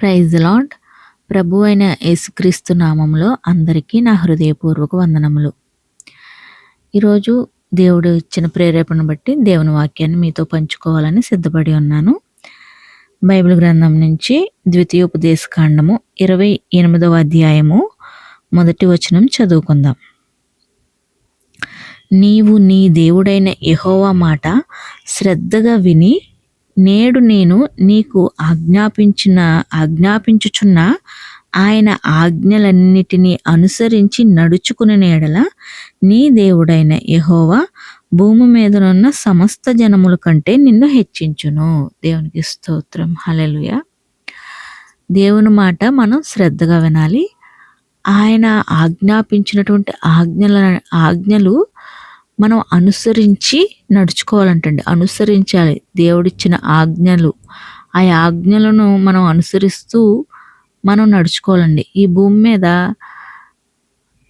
Praise lord ప్రభు అయిన యేసుక్రీస్తు నామంలో అందరికీ నా హృదయపూర్వక వందనములు. ఈరోజు దేవుడు ఇచ్చిన ప్రేరేపణ బట్టి దేవుని వాక్యాన్ని మీతో పంచుకోవాలని సిద్ధపడి ఉన్నాను. బైబిల్ గ్రంథం నుంచి ద్వితీయోపదేశ ఉపదేశకాండము ఇరవై ఎనిమిదవ అధ్యాయము మొదటి వచనం చదువుకుందాం. నీవు నీ దేవుడైన యహోవా మాట శ్రద్ధగా విని నేడు నేను నీకు ఆజ్ఞాపించిన ఆజ్ఞాపించుచున్న ఆయన ఆజ్ఞలన్నిటినీ అనుసరించి నడుచుకుని నేడల నీ దేవుడైన యహోవా భూమి మీదనున్న సమస్త జనముల కంటే నిన్ను హెచ్చించును. దేవునికి స్తోత్రం. హలెలుయ దేవుని మాట మనం శ్రద్ధగా వినాలి. ఆయన ఆజ్ఞాపించినటువంటి ఆజ్ఞల ఆజ్ఞలు మనం అనుసరించి నడుచుకోవాలంటండి. అనుసరించాలి. దేవుడిచ్చిన ఆజ్ఞలు. ఆ ఆజ్ఞలను మనం అనుసరిస్తూ మనం నడుచుకోవాలండి. ఈ భూమి మీద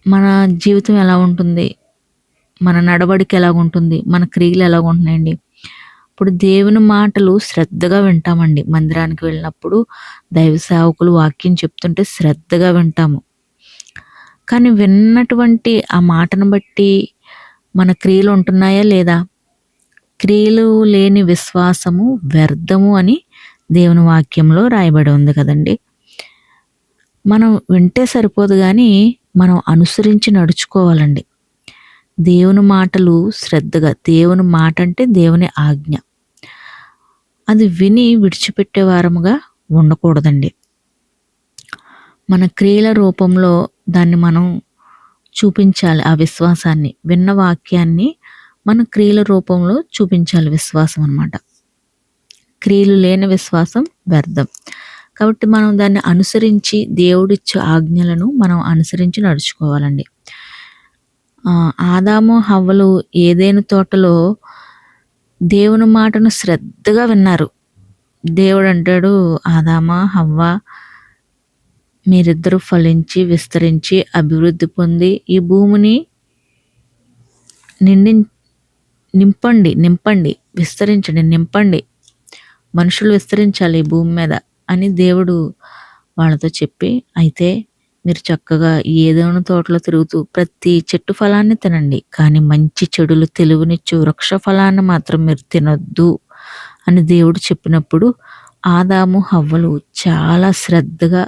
మన జీవితం ఎలా ఉంటుంది? మన నడవడిక ఎలా ఉంటుంది? మన క్రియలు ఎలా ఉంటున్నాయండి? ఇప్పుడు దేవుని మాటలు శ్రద్ధగా వింటామండి. మందిరానికి వెళ్ళినప్పుడు దైవ సేవకులు వాక్యం చెప్తుంటే శ్రద్ధగా వింటాము. కానీ విన్నటువంటి ఆ మాటను బట్టి మన క్రియలు ఉంటున్నాయా లేదా? క్రియలు లేని విశ్వాసము వ్యర్థము అని దేవుని వాక్యంలో రాయబడి ఉంది కదండి. మనం వింటే సరిపోదు కానీ మనం అనుసరించి నడుచుకోవాలండి. దేవుని మాటలు శ్రద్ధగా దేవుని మాట అంటే దేవుని ఆజ్ఞ. అది విని విడిచిపెట్టే వారముగా ఉండకూడదండి. మన క్రియల రూపంలో దాన్ని మనం చూపించాలి ఆ విశ్వాసాన్ని. విన్న వాక్యాన్ని మన క్రియల రూపంలో చూపించాలి విశ్వాసం అనమాట క్రియలు లేని విశ్వాసం వ్యర్థం. కాబట్టి మనం దాన్ని అనుసరించి దేవుడిచ్చే ఆజ్ఞలను మనం అనుసరించి నడుచుకోవాలండి. ఆదాము హవ్వలు ఏదేను తోటలో దేవుని మాటను శ్రద్ధగా విన్నారు. దేవుడు అంటాడు ఆదామా హవ్వ మీరిద్దరూ ఫలించి విస్తరించి అభివృద్ధి పొంది ఈ భూమిని నిండి నింపండి నింపండి విస్తరించండి నింపండి. మనుషులు విస్తరించాలి ఈ భూమి మీద అని దేవుడు వాళ్ళతో చెప్పి అయితే మీరు చక్కగా ఏదైనా తోటలో తిరుగుతూ ప్రతి చెట్టు ఫలాన్ని తినండి. కానీ మంచి చెడులు తెలుగునిచ్చు వృక్ష ఫలాన్ని మాత్రం మీరు తినొద్దు అని దేవుడు చెప్పినప్పుడు ఆదాము హవ్వలు చాలా శ్రద్ధగా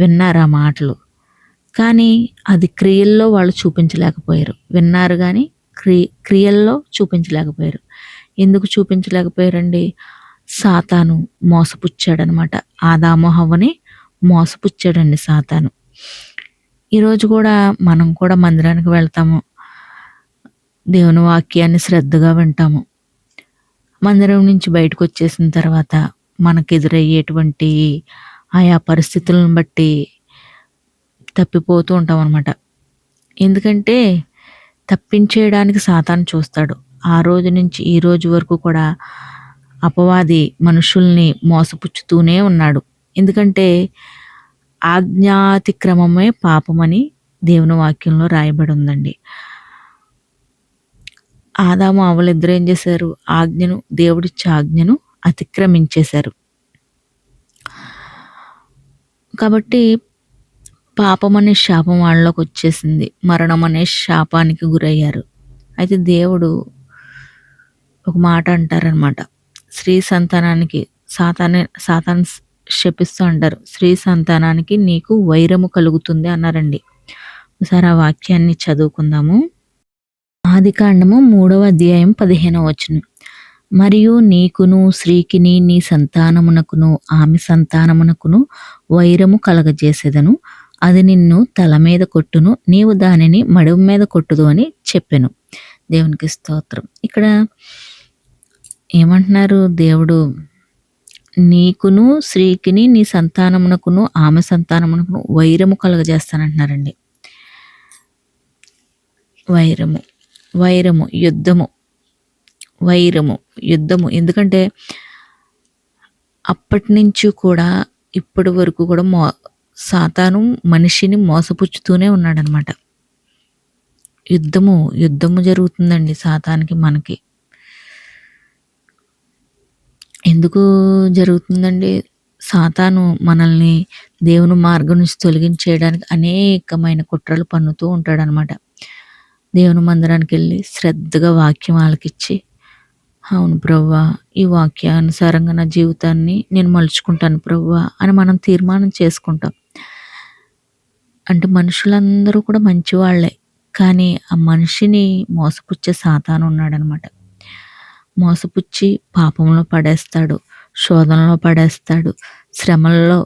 విన్నారు ఆ మాటలు? కానీ అది క్రియల్లో వాళ్ళు చూపించలేకపోయారు. విన్నారు కానీ క్రి క్రియల్లో చూపించలేకపోయారు. ఎందుకు చూపించలేకపోయారండి? సాతాను మోసపుచ్చాడనమాట. ఆదామోహవ్వని మోసపుచ్చాడండి సాతాను. ఈరోజు కూడా మనం కూడా మందిరానికి వెళ్తాము. దేవుని వాక్యాన్ని శ్రద్ధగా వింటాము. మందిరం నుంచి బయటకు వచ్చేసిన తర్వాత మనకు ఎదురయ్యేటువంటి ఆయా పరిస్థితులను బట్టి తప్పిపోతూ ఉంటాం అనమాట ఎందుకంటే తప్పించేయడానికి సాతాను చూస్తాడు. ఆ రోజు నుంచి ఈ రోజు వరకు కూడా అపవాది మనుషుల్ని మోసపుచ్చుతూనే ఉన్నాడు. ఎందుకంటే ఆజ్ఞాతిక్రమమే పాపమని దేవుని వాక్యంలో రాయబడి ఉందండి ఆదాము అవలిద్దరు ఏం చేశారు? ఆజ్ఞను దేవుడిచ్చే ఆజ్ఞను అతిక్రమించేశారు. కాబట్టి పాపం అనే శాపం వాళ్ళలోకి వచ్చేసింది. మరణం అనే శాపానికి గురయ్యారు. అయితే దేవుడు ఒక మాట అంటారనమాట స్త్రీ సంతానానికి సాతానే సాతాన్ శపిస్తూ అంటారు. స్త్రీ సంతానానికి నీకు వైరము కలుగుతుంది అన్నారండి. ఒకసారి ఆ వాక్యాన్ని చదువుకుందాము. ఆది కాండము మూడవ అధ్యాయం పదిహేనవ వచనం. మరియు నీకును స్త్రీకిని నీ సంతానమునకును ఆమె సంతానమునకును వైరము కలగజేసేదను. అది నిన్ను తల మీద కొట్టును నీవు దానిని మడుము మీద కొట్టుదు అని చెప్పాను. దేవునికి స్తోత్రం. ఇక్కడ ఏమంటున్నారు? దేవుడు నీకును స్త్రీకిని నీ సంతానమునకును ఆమె సంతానమునకును వైరము కలగజేస్తానంటున్నారండి. వైరము వైరము యుద్ధము. వైరము యుద్ధము. ఎందుకంటే అప్పటి నుంచి కూడా ఇప్పటి వరకు కూడా మో సాతాను మనిషిని మోసపుచ్చుతూనే ఉన్నాడనమాట. యుద్ధము యుద్ధము జరుగుతుందండి సాతానికి మనకి. ఎందుకు జరుగుతుందండి? సాతాను మనల్ని దేవుని మార్గం నుంచి తొలగించేయడానికి అనేకమైన కుట్రలు పన్నుతూ ఉంటాడనమాట. దేవుని మందిరానికి వెళ్ళి శ్రద్ధగా వాక్యం ఆలకిచ్చి అవును ప్రవ్వా ఈ వాక్యానుసారంగా నా జీవితాన్ని నేను మలుచుకుంటాను ప్రవ్వా అని మనం తీర్మానం చేసుకుంటాం. అంటే మనుషులందరూ కూడా మంచివాళ్ళే కానీ ఆ మనిషిని మోసపుచ్చే సాతాను ఉన్నాడనమాట. మోసపుచ్చి పాపంలో పడేస్తాడు శోధనలో పడేస్తాడు శ్రమల్లో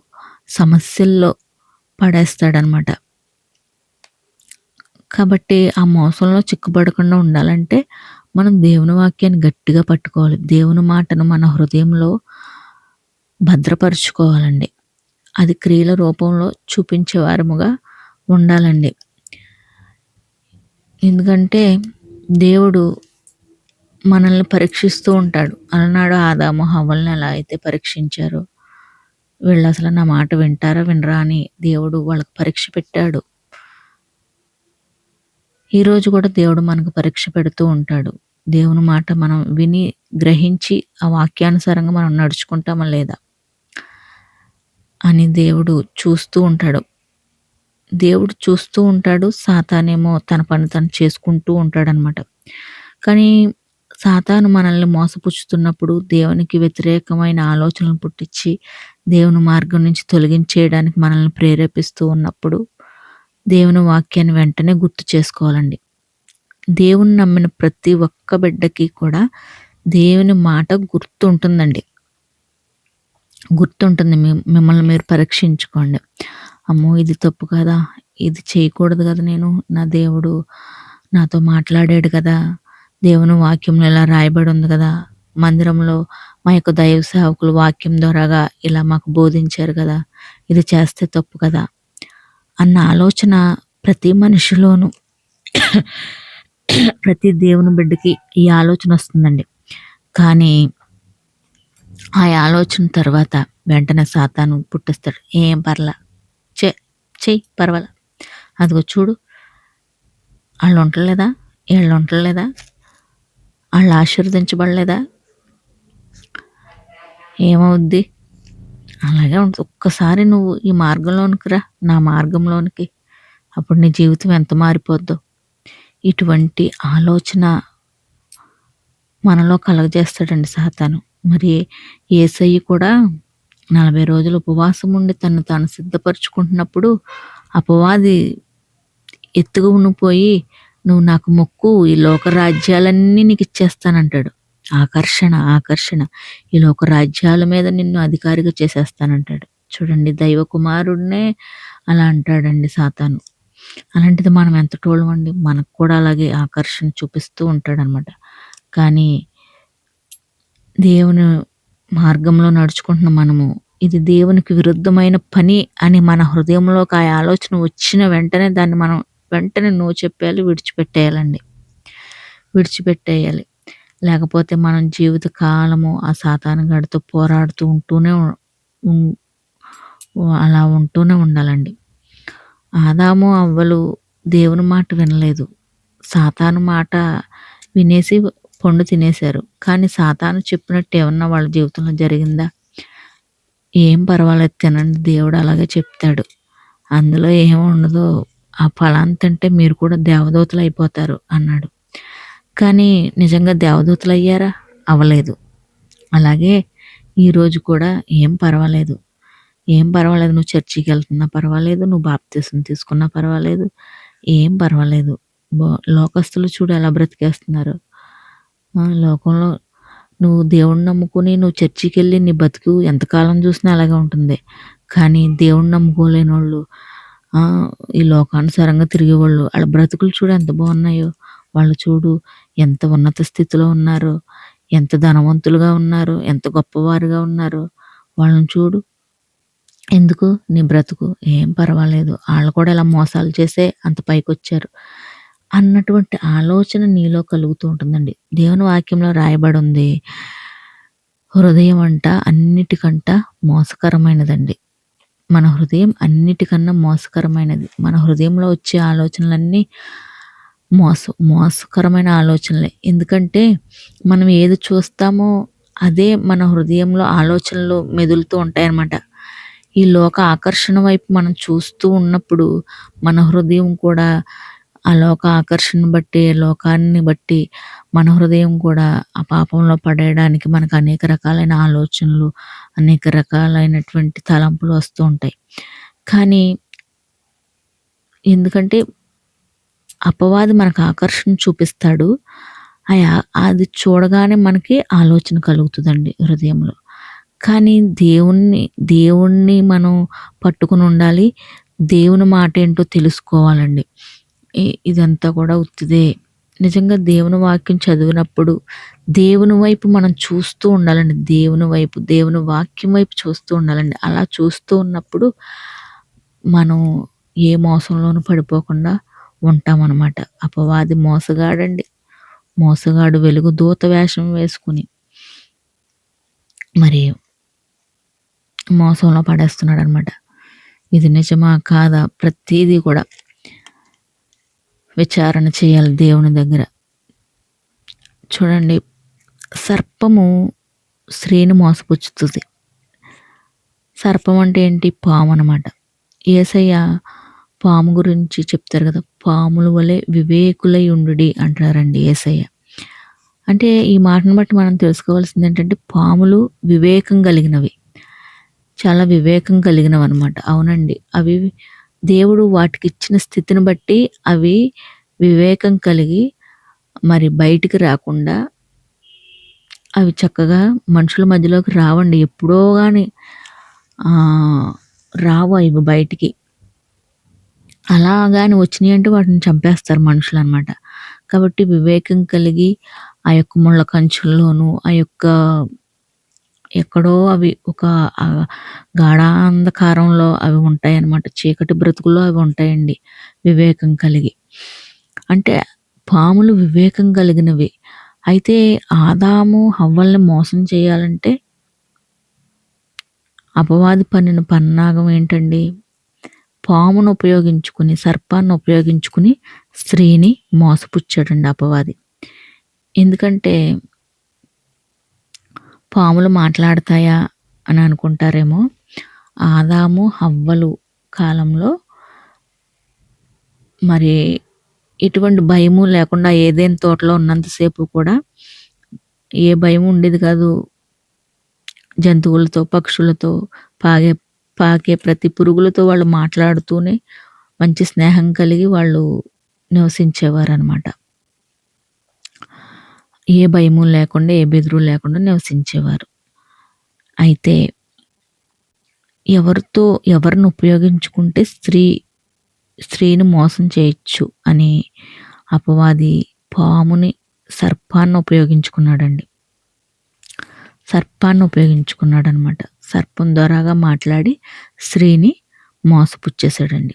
సమస్యల్లో పడేస్తాడనమాట. కాబట్టి ఆ మోసంలో చిక్కుపడకుండా ఉండాలంటే మనం దేవుని వాక్యాన్ని గట్టిగా పట్టుకోవాలి. దేవుని మాటను మన హృదయంలో భద్రపరుచుకోవాలండి. అది క్రియల రూపంలో చూపించేవారముగా ఉండాలండి. ఎందుకంటే దేవుడు మనల్ని పరీక్షిస్తూ ఉంటాడు. అలనాడు ఆదాము హవ్వల్ని ఎలా అయితే పరీక్షించారో వీళ్ళు అసలు నా మాట వింటారా వినరా అని దేవుడు వాళ్ళకి పరీక్ష పెట్టాడు. ఈరోజు కూడా దేవుడు మనకు పరీక్ష పెడుతూ ఉంటాడు. దేవుని మాట మనం విని గ్రహించి ఆ వాక్యానుసారంగా మనం నడుచుకుంటామా లేదా అని దేవుడు చూస్తూ ఉంటాడు. దేవుడు చూస్తూ ఉంటాడు సాతానేమో తన పని తను చేసుకుంటూ ఉంటాడనమాట కానీ సాతాను మనల్ని మోసపుచ్చుతున్నప్పుడు దేవునికి వ్యతిరేకమైన ఆలోచనలు పుట్టించి దేవుని మార్గం నుంచి తొలగించేయడానికి మనల్ని ప్రేరేపిస్తూ ఉన్నప్పుడు దేవుని వాక్యాన్ని వెంటనే గుర్తు చేసుకోవాలండి. దేవుని నమ్మిన ప్రతి ఒక్క బిడ్డకి కూడా దేవుని మాట గుర్తుంటుందండి. గుర్తుంటుంది. మిమ్మల్ని మీరు పరీక్షించుకోండి. అమ్మో ఇది తప్పు కదా. ఇది చేయకూడదు కదా నేను. నా దేవుడు నాతో మాట్లాడాడు కదా. దేవుని వాక్యంలో ఇలా రాయబడి ఉంది కదా. మందిరంలో మా యొక్క దైవ సేవకులు వాక్యం ద్వారాగా ఇలా మాకు బోధించారు కదా. ఇది చేస్తే తప్పు కదా. అన్న ఆలోచన ప్రతి మనిషిలోనూ ప్రతి దేవుని బిడ్డకి ఈ ఆలోచన వస్తుందండి. కానీ ఆ ఆలోచన తర్వాత వెంటనే సాతాను పుట్టిస్తాడు. ఏం పర్లా చే చెయ్యి పర్వాలా. అదిగో చూడు వాళ్ళు ఉండలేదా? వీళ్ళు ఉండలేదా? వాళ్ళు ఆశీర్వదించబడలేదా? ఏమవుద్ది? అలాగే ఉంటుంది. ఒక్కసారి నువ్వు ఈ మార్గంలోనికి రా నా మార్గంలోనికి. అప్పుడు నీ జీవితం ఎంత మారిపోద్దో. ఇటువంటి ఆలోచన మనలో కలగజేస్తాడండి సాతాను. మరి ఏసయ్య కూడా నలభై రోజులు ఉపవాసం ఉండి తను తాను సిద్ధపరచుకుంటున్నప్పుడు అపవాది ఎత్తుగా పోయి నువ్వు నాకు మొక్కు ఈ లోక రాజ్యాలన్నీ నీకు ఇచ్చేస్తానంటాడు. ఆకర్షణ ఆకర్షణ. ఈ లోక రాజ్యాల మీద నిన్ను అధికారిగా చేసేస్తానంటాడు. చూడండి దైవ కుమారుడినే అలా అంటాడండి సాతాను. అలాంటిది మనం ఎంత అండి మనకు కూడా అలాగే ఆకర్షణ చూపిస్తూ ఉంటాడనమాట. కానీ దేవుని మార్గంలో నడుచుకుంటున్న మనము ఇది దేవునికి విరుద్ధమైన పని అని మన హృదయంలోకి ఆ ఆలోచన వచ్చిన వెంటనే దాన్ని మనం వెంటనే నో చెప్పేయాలి విడిచిపెట్టేయాలండి. విడిచిపెట్టేయాలి. లేకపోతే మనం జీవిత కాలము ఆ గడితో పోరాడుతూ ఉంటూనే అలా ఉంటూనే ఉండాలండి. ఆదాము అవ్వలు దేవుని మాట వినలేదు. సాతాను మాట వినేసి పండు తినేశారు. కానీ సాతాను చెప్పినట్టు ఏమన్నా వాళ్ళ జీవితంలో జరిగిందా? ఏం పర్వాలేదు తినండి దేవుడు అలాగే చెప్తాడు. అందులో ఏముండదో ఆ ఫలాంతంటే మీరు కూడా దేవదూతలు అయిపోతారు అన్నాడు. కానీ నిజంగా దేవదూతలు అయ్యారా అవ్వలేదు. అలాగే ఈరోజు కూడా ఏం పర్వాలేదు. ఏం పర్వాలేదు. నువ్వు చర్చికి వెళ్తున్నా పర్వాలేదు. నువ్వు బాప్తీసం తీసుకున్నా పర్వాలేదు. ఏం పర్వాలేదు. లోకస్తులు చూడు ఎలా బ్రతికేస్తున్నారు. లోకంలో నువ్వు దేవుణ్ణి నమ్ముకుని నువ్వు చర్చికి వెళ్ళి నీ బతుకు ఎంతకాలం చూసినా అలాగే ఉంటుంది. కానీ దేవుణ్ణి నమ్ముకోలేని వాళ్ళు ఈ లోకానుసారంగా తిరిగేవాళ్ళు వాళ్ళ బ్రతుకులు చూడు ఎంత బాగున్నాయో. వాళ్ళు చూడు ఎంత ఉన్నత స్థితిలో ఉన్నారో? ఎంత ధనవంతులుగా ఉన్నారు? ఎంత గొప్పవారుగా ఉన్నారు? వాళ్ళని చూడు. ఎందుకు? నీ బ్రతుకు. ఏం పర్వాలేదు. వాళ్ళు కూడా ఇలా మోసాలు చేసే అంత పైకి వచ్చారు అన్నటువంటి ఆలోచన నీలో కలుగుతూ ఉంటుందండి. దేవుని వాక్యంలో రాయబడి ఉంది. హృదయం అంట అన్నిటికంట మోసకరమైనదండి. మన హృదయం అన్నిటికన్నా మోసకరమైనది. మన హృదయంలో వచ్చే ఆలోచనలన్నీ మోస మోసకరమైన ఆలోచనలే. ఎందుకంటే మనం ఏది చూస్తామో అదే మన హృదయంలో ఆలోచనలు మెదులుతూ ఉంటాయన్నమాట. ఈ లోక ఆకర్షణ వైపు మనం చూస్తూ ఉన్నప్పుడు మన హృదయం కూడా ఆ లోక ఆకర్షణ బట్టి లోకాన్ని బట్టి మన హృదయం కూడా ఆ పాపంలో పడేయడానికి మనకు అనేక రకాలైన ఆలోచనలు అనేక రకాలైనటువంటి తలంపులు వస్తూ ఉంటాయి. కానీ ఎందుకంటే అపవాది మనకు ఆకర్షణ చూపిస్తాడు. అది చూడగానే మనకి ఆలోచన కలుగుతుందండి హృదయంలో. కానీ దేవుణ్ణి దేవుణ్ణి మనం పట్టుకుని ఉండాలి. దేవుని మాట ఏంటో తెలుసుకోవాలండి. ఇదంతా కూడా ఉత్తిదే. నిజంగా దేవుని వాక్యం చదివినప్పుడు దేవుని వైపు మనం చూస్తూ ఉండాలండి. దేవుని వైపు దేవుని వాక్యం వైపు చూస్తూ ఉండాలండి. అలా చూస్తూ ఉన్నప్పుడు మనం ఏ మోసంలోనూ పడిపోకుండా ఉంటామన్నమాట. అపవాది మోసగాడండి. మోసగాడు వెలుగు దూత వేషం వేసుకుని మరి మోసంలో పడేస్తున్నాడు అనమాట ఇది నిజమా కాదా ప్రతిదీ కూడా విచారణ చేయాలి దేవుని దగ్గర. చూడండి సర్పము స్త్రీని మోసపుచ్చుతుంది. సర్పం అంటే ఏంటి? పాము అనమాట ఏసయ్య పాము గురించి చెప్తారు కదా పాముల వలె వివేకులై ఉండుడి అంటారండి ఏసయ్య. అంటే ఈ మాటను బట్టి మనం తెలుసుకోవాల్సింది ఏంటంటే పాములు వివేకం కలిగినవి. చాలా వివేకం కలిగినవి అనమాట అవునండి. అవి దేవుడు వాటికి ఇచ్చిన స్థితిని బట్టి అవి వివేకం కలిగి మరి బయటికి రాకుండా అవి చక్కగా మనుషుల మధ్యలోకి రావండి. ఎప్పుడో కానీ రావు అవి బయటికి. అలా కానీ వచ్చినాయి అంటే వాటిని చంపేస్తారు మనుషులు అనమాట కాబట్టి వివేకం కలిగి ఆ యొక్క ముళ్ళ కంచుల్లోనూ ఆ యొక్క ఎక్కడో అవి ఒక గాఢాంధకారంలో అవి ఉంటాయి అన్నమాట చీకటి బ్రతుకుల్లో అవి ఉంటాయండి వివేకం కలిగి. అంటే పాములు వివేకం కలిగినవి. అయితే ఆదాము హవ్వల్ని మోసం చేయాలంటే అపవాది పన్నిన పన్నాగం ఏంటండి? పామును ఉపయోగించుకుని సర్పాన్ని ఉపయోగించుకుని స్త్రీని మోసపుచ్చాడండి అపవాది. ఎందుకంటే పాములు మాట్లాడతాయా అని అనుకుంటారేమో. ఆదాము హవ్వలు కాలంలో మరి ఎటువంటి భయము లేకుండా ఏదైనా తోటలో ఉన్నంతసేపు కూడా ఏ భయం ఉండేది కాదు. జంతువులతో పక్షులతో పాగే పాకే ప్రతి పురుగులతో వాళ్ళు మాట్లాడుతూనే మంచి స్నేహం కలిగి వాళ్ళు నివసించేవారు అనమాట ఏ భయము లేకుండా ఏ బెదురు లేకుండా నివసించేవారు. అయితే ఎవరితో ఎవరిని ఉపయోగించుకుంటే స్త్రీ స్త్రీని మోసం చేయొచ్చు అని అపవాది పాముని సర్పాన్ని ఉపయోగించుకున్నాడండి. సర్పాన్ని ఉపయోగించుకున్నాడు అనమాట సర్పం ద్వారాగా మాట్లాడి స్త్రీని మోసపుచ్చేశాడండి.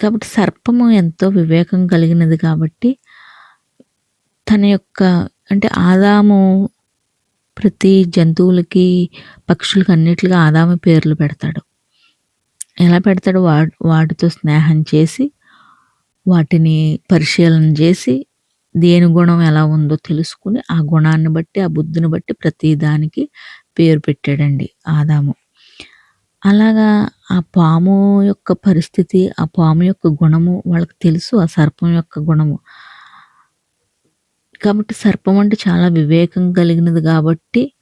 కాబట్టి సర్పము ఎంతో వివేకం కలిగినది కాబట్టి తన యొక్క అంటే ఆదాము ప్రతి జంతువులకి పక్షులకి అన్నిటిగా ఆదాము పేర్లు పెడతాడు. ఎలా పెడతాడు? వా వాటితో స్నేహం చేసి వాటిని పరిశీలన చేసి దేని గుణం ఎలా ఉందో తెలుసుకుని ఆ గుణాన్ని బట్టి ఆ బుద్ధిని బట్టి ప్రతి దానికి పేరు పెట్టాడండి ఆదాము. అలాగా ఆ పాము యొక్క పరిస్థితి ఆ పాము యొక్క గుణము వాళ్ళకి తెలుసు ఆ సర్పం యొక్క గుణము. కాబట్టి సర్పం అంటే చాలా వివేకం కలిగినది కాబట్టి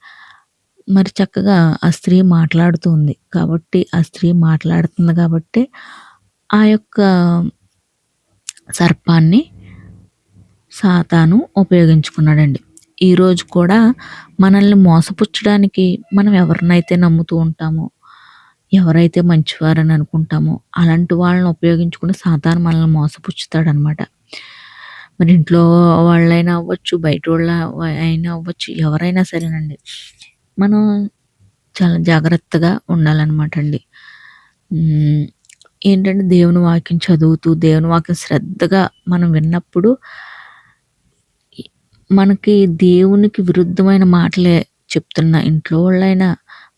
మరి చక్కగా ఆ స్త్రీ మాట్లాడుతుంది. కాబట్టి ఆ స్త్రీ మాట్లాడుతుంది కాబట్టి ఆ యొక్క సర్పాన్ని సాతాను ఉపయోగించుకున్నాడండి. ఈరోజు కూడా మనల్ని మోసపుచ్చడానికి మనం ఎవరినైతే నమ్ముతూ ఉంటామో ఎవరైతే మంచివారని అనుకుంటామో అలాంటి వాళ్ళని ఉపయోగించుకుని సాతాను మనల్ని మోసపుచ్చుతాడనమాట. మరి ఇంట్లో వాళ్ళైనా అవ్వచ్చు బయట వాళ్ళ అయినా అవ్వచ్చు ఎవరైనా సరేనండి. మనం చాలా జాగ్రత్తగా ఉండాలన్నమాట అండి. ఏంటంటే దేవుని వాక్యం చదువుతూ దేవుని వాక్యం శ్రద్ధగా మనం విన్నప్పుడు మనకి దేవునికి విరుద్ధమైన మాటలే చెప్తున్న ఇంట్లో వాళ్ళైనా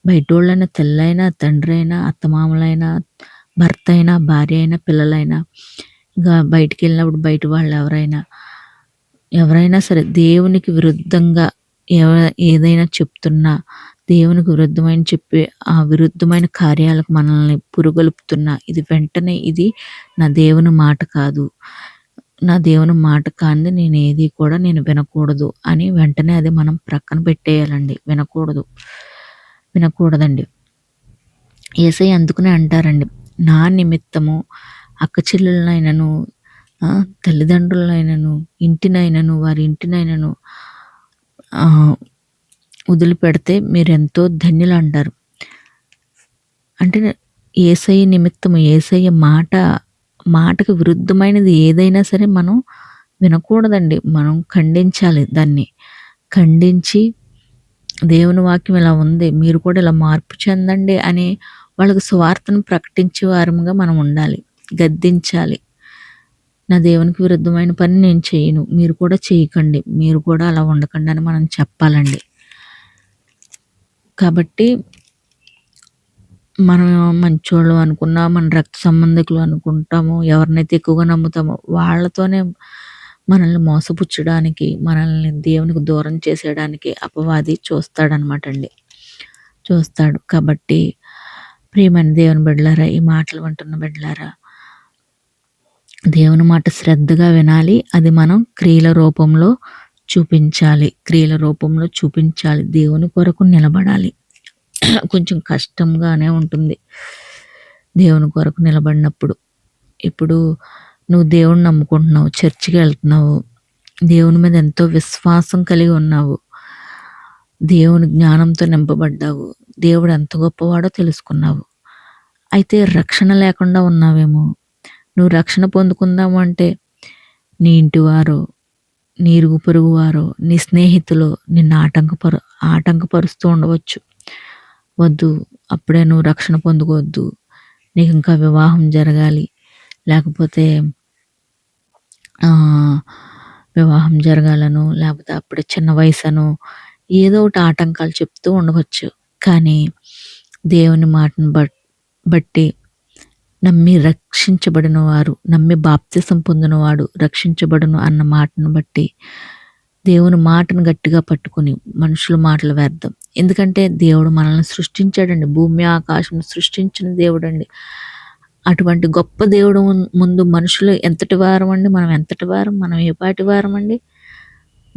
బయట వాళ్ళైనా తెల్లైనా తండ్రి అయినా అత్తమామలైనా భర్త అయినా భార్య అయినా పిల్లలైనా ఇంకా బయటికి వెళ్ళినప్పుడు బయట వాళ్ళు ఎవరైనా ఎవరైనా సరే దేవునికి విరుద్ధంగా ఎవ ఏదైనా చెప్తున్నా దేవునికి విరుద్ధమైన చెప్పే ఆ విరుద్ధమైన కార్యాలకు మనల్ని పురుగొలుపుతున్నా ఇది వెంటనే ఇది నా దేవుని మాట కాదు. నా దేవుని మాట కానిది నేను ఏది కూడా నేను వినకూడదు అని వెంటనే అది మనం ప్రక్కన పెట్టేయాలండి. వినకూడదు. వినకూడదండి. ఏసై అందుకునే అంటారండి. నా నిమిత్తము అక్క చెల్లెలనైనను తల్లిదండ్రులైనను ఇంటినైనను వారి ఇంటినైనను వదిలిపెడితే మీరు ఎంతో ధన్యులు అంటారు అంటే ఏసయ్య నిమిత్తము ఏసయ్య మాట మాటకు విరుద్ధమైనది ఏదైనా సరే మనం వినకూడదండి. మనం ఖండించాలి దాన్ని. ఖండించి దేవుని వాక్యం ఇలా ఉంది మీరు కూడా ఇలా మార్పు చెందండి అని వాళ్ళకు స్వార్థను ప్రకటించే వారముగా మనం ఉండాలి. గద్దించాలి. నా దేవునికి విరుద్ధమైన పని నేను చేయను. మీరు కూడా చేయకండి. మీరు కూడా అలా ఉండకండి అని మనం చెప్పాలండి. కాబట్టి మనం మంచోళ్ళు అనుకున్నా మన రక్త సంబంధికులు అనుకుంటాము ఎవరినైతే ఎక్కువగా నమ్ముతామో వాళ్ళతోనే మనల్ని మోసపుచ్చడానికి మనల్ని దేవునికి దూరం చేసేయడానికి అపవాది చూస్తాడనమాట అండి. చూస్తాడు. కాబట్టి ప్రియమైన దేవుని బిడ్డలారా ఈ మాటలు వింటున్న బిడ్డలారా దేవుని మాట శ్రద్ధగా వినాలి. అది మనం క్రియల రూపంలో చూపించాలి. క్రియల రూపంలో చూపించాలి. దేవుని కొరకు నిలబడాలి. కొంచెం కష్టంగానే ఉంటుంది. దేవుని కొరకు నిలబడినప్పుడు. ఇప్పుడు నువ్వు దేవుణ్ణి నమ్ముకుంటున్నావు చర్చికి వెళ్తున్నావు దేవుని మీద ఎంతో విశ్వాసం కలిగి ఉన్నావు దేవుని జ్ఞానంతో నింపబడ్డావు దేవుడు ఎంత గొప్పవాడో తెలుసుకున్నావు. అయితే రక్షణ లేకుండా ఉన్నావేమో? నువ్వు రక్షణ పొందుకుందాము అంటే నీ ఇంటివారో నీ ఇరుగు పొరుగు వారో నీ స్నేహితులు నిన్ను ఆటంకపరు ఆటంకపరుస్తూ ఉండవచ్చు. వద్దు అప్పుడే నువ్వు రక్షణ పొందుకోవద్దు. నీకు ఇంకా వివాహం జరగాలి. లేకపోతే వివాహం జరగాలను లేకపోతే అప్పుడే చిన్న వయసును ఏదో ఒకటి ఆటంకాలు చెప్తూ ఉండవచ్చు. కానీ దేవుని మాటను బట్టి నమ్మి రక్షించబడిన వారు నమ్మి బాప్తిసం పొందినవాడు రక్షించబడును అన్న మాటను బట్టి దేవుని మాటను గట్టిగా పట్టుకుని మనుషుల మాటలు వ్యర్థం ఎందుకంటే దేవుడు మనల్ని సృష్టించాడండి. భూమి ఆకాశం సృష్టించిన దేవుడు అండి అటువంటి గొప్ప దేవుడు ముందు మనుషులు ఎంతటి వారం అండి మనం ఎంతటి వారం? మనం ఏ పాటి వారం అండి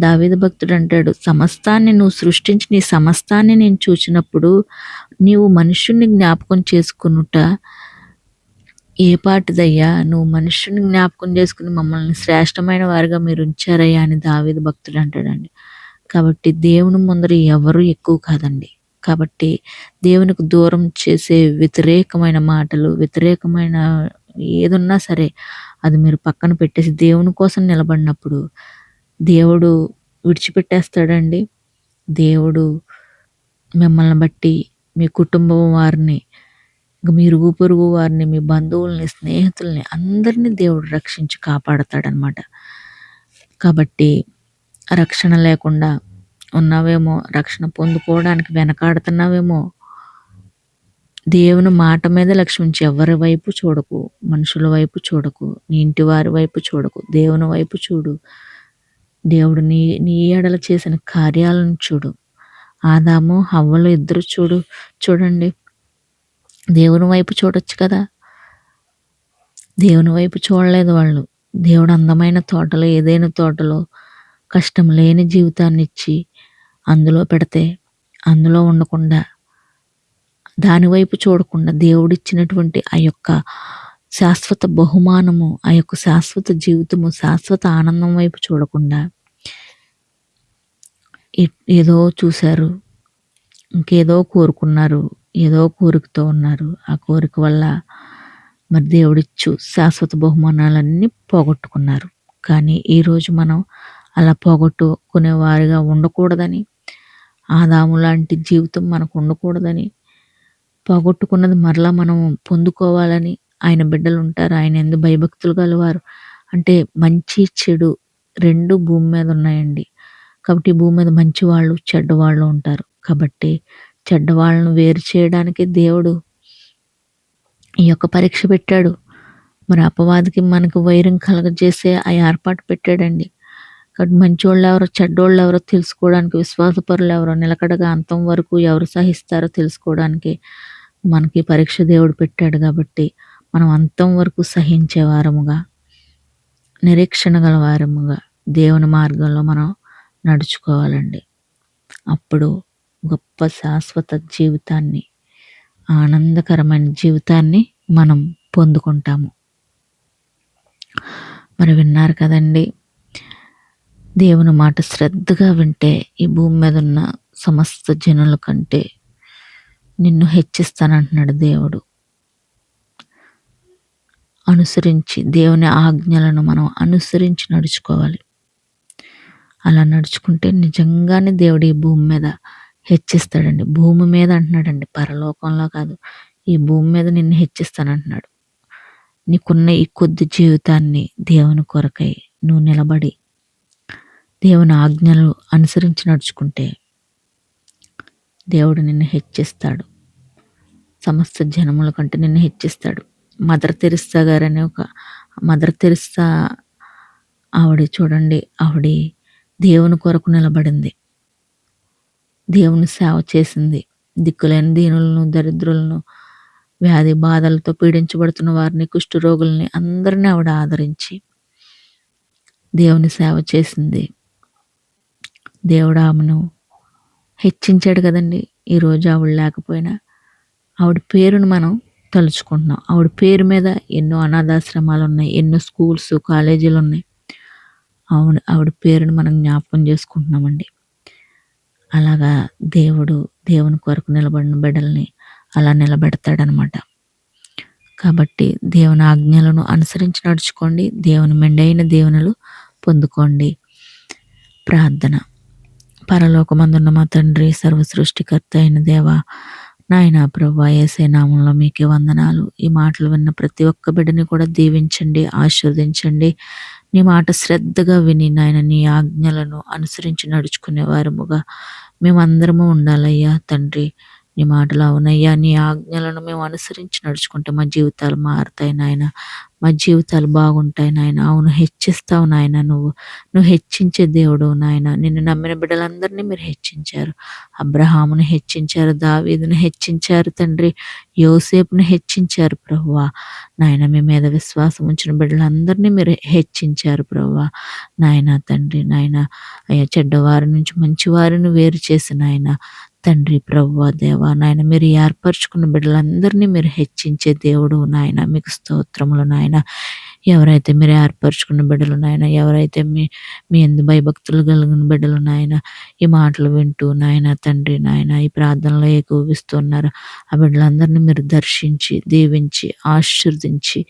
దావేద భక్తుడు అంటాడు సమస్తాన్ని నువ్వు సృష్టించి నీ సమస్తాన్ని నేను చూసినప్పుడు నీవు మనుష్యుని జ్ఞాపకం చేసుకునుట ఏ పాటిదయ్యా? నువ్వు మనుష్యుని జ్ఞాపకం చేసుకుని మమ్మల్ని శ్రేష్టమైన వారిగా మీరు ఉంచారయ్యా అని దావేద భక్తుడు అంటాడండి. కాబట్టి దేవుని ముందర ఎవరు ఎక్కువ కాదండి. కాబట్టి దేవునికి దూరం చేసే వ్యతిరేకమైన మాటలు వ్యతిరేకమైన ఏదున్నా సరే అది మీరు పక్కన పెట్టేసి దేవుని కోసం నిలబడినప్పుడు దేవుడు విడిచిపెట్టేస్తాడండి. దేవుడు మిమ్మల్ని బట్టి మీ కుటుంబం వారిని మీ ఇరుగు పొరుగు వారిని మీ బంధువుల్ని స్నేహితుల్ని అందరినీ దేవుడు రక్షించి కాపాడతాడనమాట. కాబట్టి రక్షణ లేకుండా ఉన్నావేమో రక్షణ పొందుకోవడానికి వెనకాడుతున్నావేమో దేవుని మాట మీద లక్ష్మించి ఎవరి వైపు చూడకు మనుషుల వైపు చూడకు నీ ఇంటి వారి వైపు చూడకు దేవుని వైపు చూడు. దేవుడు నీ నీ ఎడల చేసిన కార్యాలను చూడు. ఆదాము హవ్వలు ఇద్దరు చూడు చూడండి. దేవుని వైపు చూడొచ్చు కదా? దేవుని వైపు చూడలేదు వాళ్ళు. దేవుడు అందమైన తోటలో ఏదైనా తోటలో కష్టం లేని జీవితాన్ని ఇచ్చి అందులో పెడితే అందులో ఉండకుండా దానివైపు చూడకుండా దేవుడిచ్చినటువంటి ఆ యొక్క శాశ్వత బహుమానము ఆ యొక్క శాశ్వత జీవితము శాశ్వత ఆనందం వైపు చూడకుండా ఏదో చూశారు ఇంకేదో కోరుకున్నారు ఏదో కోరికతో ఉన్నారు. ఆ కోరిక వల్ల మరి దేవుడిచ్చు శాశ్వత బహుమానాలన్నీ పోగొట్టుకున్నారు. కానీ ఈరోజు మనం అలా పోగొట్టుకునే వారిగా ఉండకూడదని. ఆదాము లాంటి జీవితం మనకు ఉండకూడదని. పోగొట్టుకున్నది మరలా మనం పొందుకోవాలని ఆయన బిడ్డలు ఉంటారు. ఆయన ఎందుకు భయభక్తులు గలవారు. అంటే మంచి చెడు రెండు భూమి మీద ఉన్నాయండి. కాబట్టి భూమి మీద మంచి వాళ్ళు చెడ్డవాళ్ళు ఉంటారు. కాబట్టి చెడ్డవాళ్ళను వేరు చేయడానికి దేవుడు ఈ యొక్క పరీక్ష పెట్టాడు. మరి అపవాదికి మనకు వైరం కలగజేసే ఆ ఏర్పాటు పెట్టాడండి. కాబట్టి మంచోళ్ళు ఎవరో చెడ్డోళ్ళు ఎవరో తెలుసుకోవడానికి విశ్వాసపరులు ఎవరో నిలకడగా అంతం వరకు ఎవరు సహిస్తారో తెలుసుకోవడానికి మనకి పరీక్ష దేవుడు పెట్టాడు కాబట్టి మనం అంతం వరకు సహించే వారముగా నిరీక్షణ గల వారముగా దేవుని మార్గంలో మనం నడుచుకోవాలండి. అప్పుడు గొప్ప శాశ్వత జీవితాన్ని ఆనందకరమైన జీవితాన్ని మనం పొందుకుంటాము. మరి విన్నారు కదండి? దేవుని మాట శ్రద్ధగా వింటే ఈ భూమి మీద ఉన్న సమస్త జనుల కంటే నిన్ను హెచ్చిస్తానంటున్నాడు దేవుడు. అనుసరించి దేవుని ఆజ్ఞలను మనం అనుసరించి నడుచుకోవాలి. అలా నడుచుకుంటే నిజంగానే దేవుడు ఈ భూమి మీద హెచ్చిస్తాడండి. భూమి మీద అంటున్నాడండి. పరలోకంలో కాదు. ఈ భూమి మీద నిన్ను హెచ్చిస్తానంటున్నాడు. నీకున్న ఈ కొద్ది జీవితాన్ని దేవుని కొరకై నువ్వు నిలబడి దేవుని ఆజ్ఞలు అనుసరించి నడుచుకుంటే దేవుడు నిన్ను హెచ్చిస్తాడు. సమస్త జనముల కంటే నిన్ను హెచ్చిస్తాడు. మదర్ తెరిస్తా గారని ఒక మదర్ తెరిస్తా ఆవిడ చూడండి ఆవిడ దేవుని కొరకు నిలబడింది. దేవుని సేవ చేసింది. దిక్కులేని దీనులను దరిద్రులను వ్యాధి బాధలతో పీడించబడుతున్న వారిని కుష్ఠరోగుల్ని అందరినీ ఆవిడ ఆదరించి దేవుని సేవ చేసింది. దేవుడు ఆమెను హెచ్చించాడు కదండి. ఈరోజు ఆవిడ లేకపోయినా ఆవిడ పేరును మనం తలుచుకుంటున్నాం. ఆవిడ పేరు మీద ఎన్నో అనాథాశ్రమాలు ఉన్నాయి ఎన్నో స్కూల్స్ కాలేజీలు ఉన్నాయి ఆవిడ ఆవిడ పేరును మనం జ్ఞాపకం చేసుకుంటున్నామండి. అలాగా దేవుడు దేవుని కొరకు నిలబడిన బిడ్డల్ని అలా నిలబెడతాడనమాట. కాబట్టి దేవుని ఆజ్ఞలను అనుసరించి నడుచుకోండి. దేవుని మెండైన దేవునులు పొందుకోండి. ప్రార్థన. పరలోకమందున్న మా తండ్రి సర్వ సృష్టికర్త అయిన దేవా నాయన ప్రభా ఏసే నామంలో మీకే వందనాలు. ఈ మాటలు విన్న ప్రతి ఒక్క బిడ్డని కూడా దీవించండి ఆశీర్వదించండి. నీ మాట శ్రద్ధగా విని నాయన నీ ఆజ్ఞలను అనుసరించి నడుచుకునే వారముగా మేమందరము ఉండాలయ్యా తండ్రి. నీ మాటలు అవునయ్యా. నీ ఆజ్ఞలను మేము అనుసరించి నడుచుకుంటే మా జీవితాలు మారుతాయి నాయన. మా జీవితాలు బాగుంటాయి నాయన. అవును హెచ్చిస్తావు నాయన నువ్వు. నువ్వు హెచ్చించే దేవుడు నాయన. నిన్ను నమ్మిన బిడ్డలందరినీ మీరు హెచ్చించారు. అబ్రహామును హెచ్చించారు దావీదును హెచ్చించారు తండ్రి. యోసేపును హెచ్చించారు ప్రభువా నాయన మీ మీద విశ్వాసం ఉంచిన బిడ్డలందరినీ మీరు హెచ్చించారు ప్రభువా నాయన తండ్రి నాయన. అయ్యా చెడ్డవారి నుంచి మంచివారిని వేరు చేసిన ఆయన తండ్రి ప్రవ్వ దేవ నాయన మీరు ఏర్పరచుకున్న బిడ్డలందరినీ మీరు హెచ్చించే దేవుడు నాయన. మీకు స్తోత్రములు నాయన. ఎవరైతే మీరు ఏర్పరచుకున్న బిడ్డలు నాయన ఎవరైతే మీ మీ ఎందు భయభక్తులు కలిగిన బిడ్డలు నాయన ఈ మాటలు వింటూ నాయన తండ్రి నాయన ఈ ప్రార్థనలో ఏకోపిస్తున్నారు ఆ బిడ్డలందరినీ మీరు దర్శించి దీవించి ఆశీర్వదించి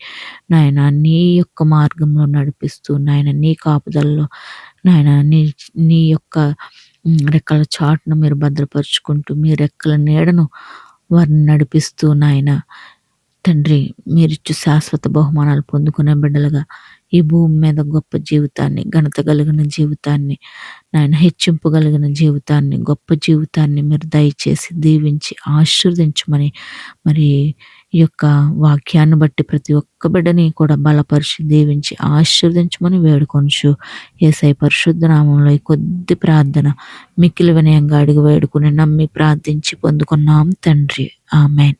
నాయన నీ యొక్క మార్గంలో నడిపిస్తూ నాయన నీ కాపుదల్లో నాయన నీ నీ యొక్క రెక్కల చాటును మీరు భద్రపరుచుకుంటూ మీ రెక్కల నీడను వారిని నడిపిస్తూ నాయన. తండ్రి మీరిచ్చు శాశ్వత బహుమానాలు పొందుకునే బిడ్డలుగా ఈ భూమి మీద గొప్ప జీవితాన్ని ఘనత కలిగిన జీవితాన్ని నాయన హెచ్చింపగలిగిన జీవితాన్ని గొప్ప జీవితాన్ని మీరు దయచేసి దీవించి ఆశీర్వదించమని మరి ఈ యొక్క వాక్యాన్ని బట్టి ప్రతి ఒక్క బిడ్డని కూడా బలపరిచి దీవించి ఆశీర్వదించమని వేడుకొంచు ఏసై పరిశుద్ధ నామంలో ఈ కొద్ది ప్రార్థన మిక్కిలి వినయంగా అడిగి వేడుకుని నమ్మి ప్రార్థించి పొందుకున్నాం తండ్రి. ఆమెన్.